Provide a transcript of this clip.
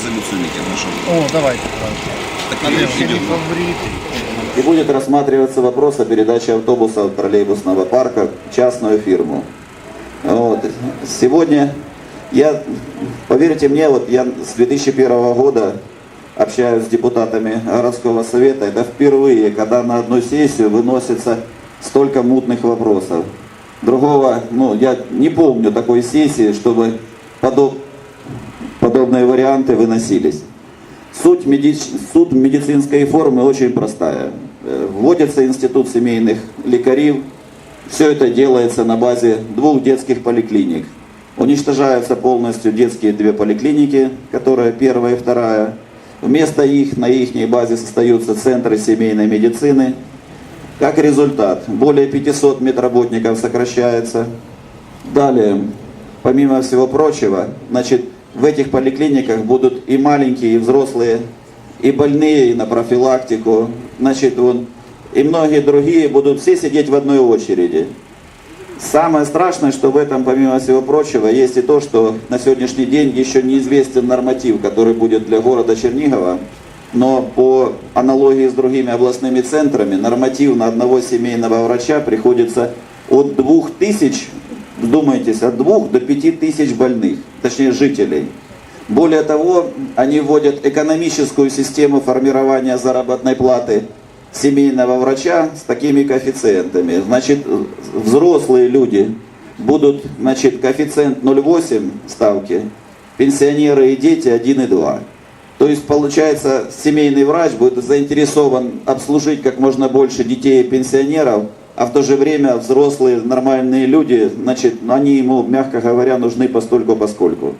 изоляционники нашего. О, давайте. Так, Андрюшкины идем. И будет рассматриваться вопрос о передаче автобусов троллейбусного парка в частную фирму. Вот. Сегодня я, поверьте мне, вот я с 2001 года общаюсь с депутатами городского совета. Это впервые, когда на одну сессию выносится столько мутных вопросов. Другого, ну, я не помню такой сессии, чтобы подоб- подобные варианты выносились. Суть, медич- суть медицинской формы очень простая. Э, Вводится институт семейных лекарей. Все это делается на базе двух детских поликлиник. Уничтожаются полностью детские две поликлиники, которые первая и вторая. Вместо их на их базе создаются центры семейной медицины. Как результат, более 500 медработников сокращается. Далее, помимо всего прочего, значит, в этих поликлиниках будут и маленькие, и взрослые, и больные, и на профилактику, значит, вон, и многие другие будут все сидеть в одной очереди. Самое страшное, что в этом, помимо всего прочего, есть и то, что на сегодняшний день еще неизвестен норматив, который будет для города Чернигова, но по аналогии с другими областными центрами, норматив на одного семейного врача приходится от 2000, вдумайтесь, от 2 до 5 тысяч больных, точнее жителей. Более того, они вводят экономическую систему формирования заработной платы семейного врача с такими коэффициентами. Значит, взрослые люди будут, значит, коэффициент 0,8 ставки, пенсионеры и дети 1,2. То есть, получается, семейный врач будет заинтересован обслужить как можно больше детей и пенсионеров, а в то же время взрослые нормальные люди, значит, они ему, мягко говоря, нужны постольку поскольку.